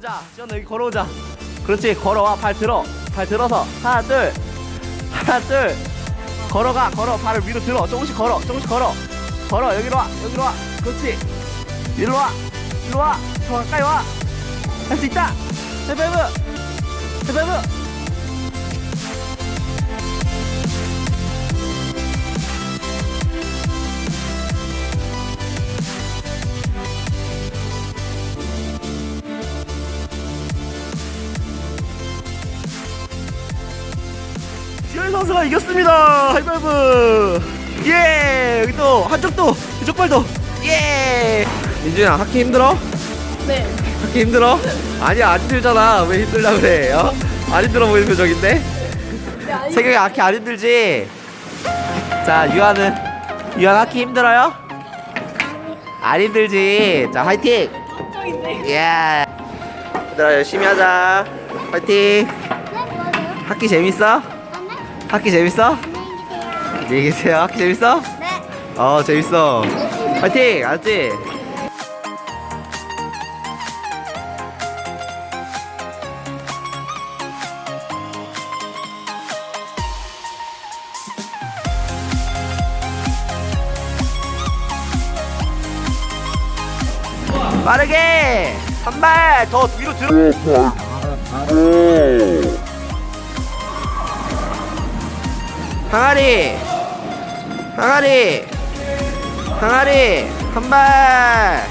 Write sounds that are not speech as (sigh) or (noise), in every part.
걸어오자. 지원아 여기 걸어오자. 그렇지. 걸어와. 발 들어. 발 들어서. 하나 둘. 하나 둘. 걸어가 걸어. 발을 위로 들어. 조금씩 걸어. 조금씩 걸어. 걸어. 여기로 와. 여기로 와. 그렇지. 일로 와. 일로 와더 가까이 와. 할 수 있다. 세베브. 세베브 지현 선수가 이겼습니다. 하이파이브. 예. 여기 또 한쪽도 이쪽 발도. 예. 민준아 하키 힘들어? 네. 하키 힘들어? 아니야 안 힘들잖아. 왜 힘들라 그래? 어? 안 힘들어 보이는 표정인데? 세경이 하키 안 힘들지? 자 유아는 유아 하키 힘들어요? 안 힘들지. 자 화이팅. 예. 얘들아 열심히 하자. 화이팅. 학기 재밌어? 학기 재밌어? 안녕히 계세요. 학기 재밌어? 네. 어 재밌어. 화이팅! 알았지? 빠르게! 한발더 뒤로 들어! 항아리! 항아리! 항아리! 한 발!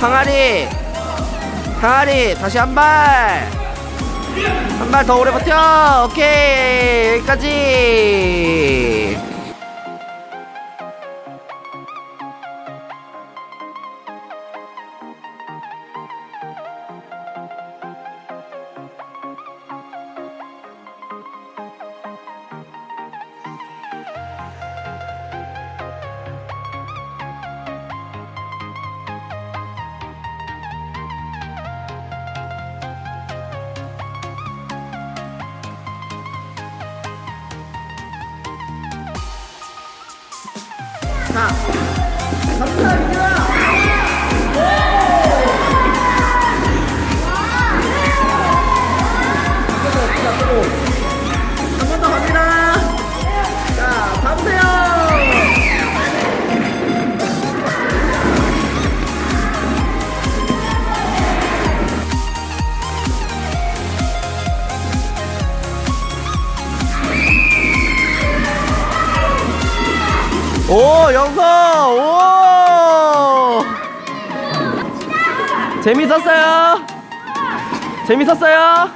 항아리! 항아리! 다시 한 발! 한 발 더 오래 버텨! 오케이! 여기까지! 한 오 영서! 오! 재밌었어요? 재밌었어요?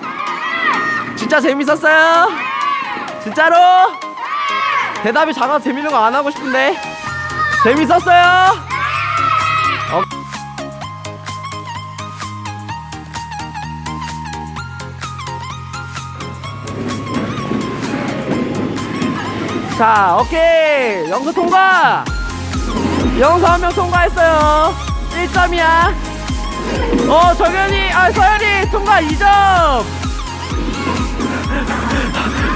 진짜 재밌었어요? 진짜로? 대답이 작아서 재밌는 거 안 하고 싶은데? 재밌었어요 자, 오케이. 영서 통과. 영서 한명 통과했어요. 1점이야. 어, 정현이, 아, 서현이 통과 2점. (laughs)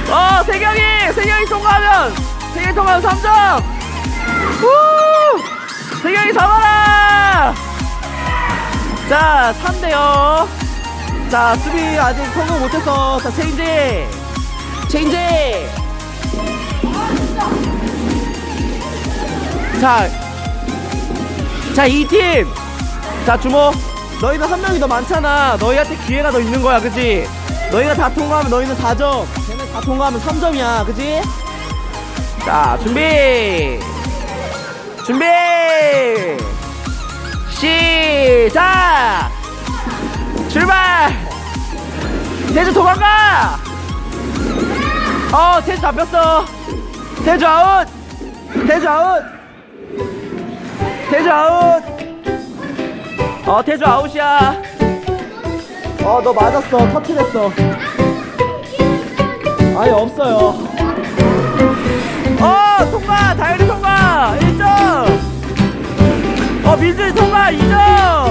어, 세경이, 세경이 통과하면, 세경이 통과하면 3점. 우! 세경이 잡아라. 자, 3대요. 자, 수비 아직 성공 못했어. 자, 체인지. 체인지. 자, 자, 이 팀. 자, 주모. 너희는 한 명이 더 많잖아. 너희한테 기회가 더 있는 거야, 그지? 너희가 다 통과하면 너희는 4점. 쟤네 다 통과하면 3점이야, 그지? 자, 준비. 준비. 시작. 출발. 태주 도망가. 어, 태주 잡혔어. 태주 아웃. 태주 아웃. 태주 아웃. 어, 태주 아웃이야. 어, 너 맞았어. 터치됐어. 아예 없어요. 어, 통과. 다현이 통과. 1점. 어, 민준이 통과. 2점.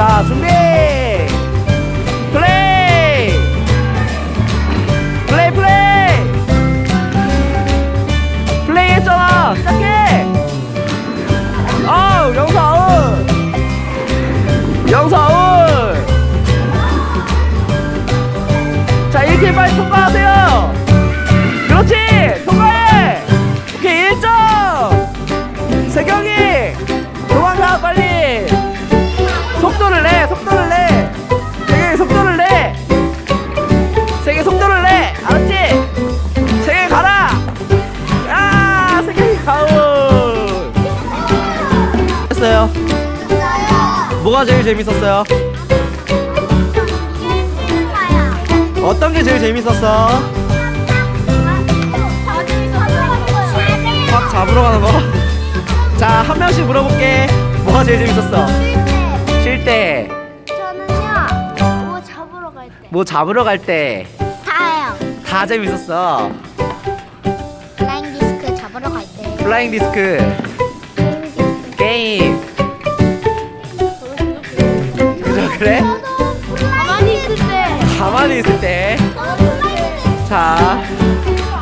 자 준비. 플레이. 플레이 플레이. 플레이 했잖아. 시작해. 아우 영사 아웃. 영사 아웃. 자 1팀 빨리 통과하세요. 뭐가 제일 재밌었어요? 어떤 게 제일 재밌었어? 확 잡으러 가는 거? 자, 한 명씩 물어볼게. 뭐가 제일 재밌었어? 쉴 때, 저는요, 뭐 잡으러 갈 때. 뭐 잡으러 갈 때, 다요. 다 재밌었어. 플라잉 디스크 잡으러 갈 때. 플라잉 디스크,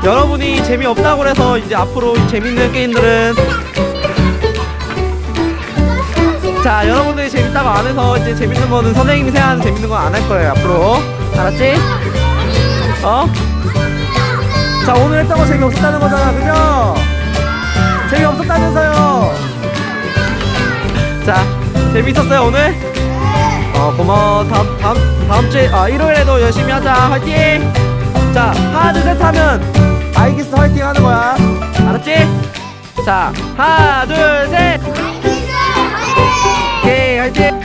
여러분이 재미없다고 해서 이제 앞으로 재밌는 게임들은 자, 여러분들이 재밌다고 안 해서 이제 재밌는 거는 선생님이 생각하는 재밌는 건 안 할 거예요, 앞으로. 알았지? 어? 자, 오늘 했던 거 재미없었다는 거잖아, 그죠? 재미없었다면서요? 자, 재밌었어요, 오늘? 어, 고마워. 다음, 다음, 다음 주에, 아, 일요일에도 열심히 하자. 화이팅! 자, 하나, 둘, 셋 하면 아이기스 화이팅 하는 거야. 알았지? 자, 하나, 둘, 셋! 오케이, 화이팅!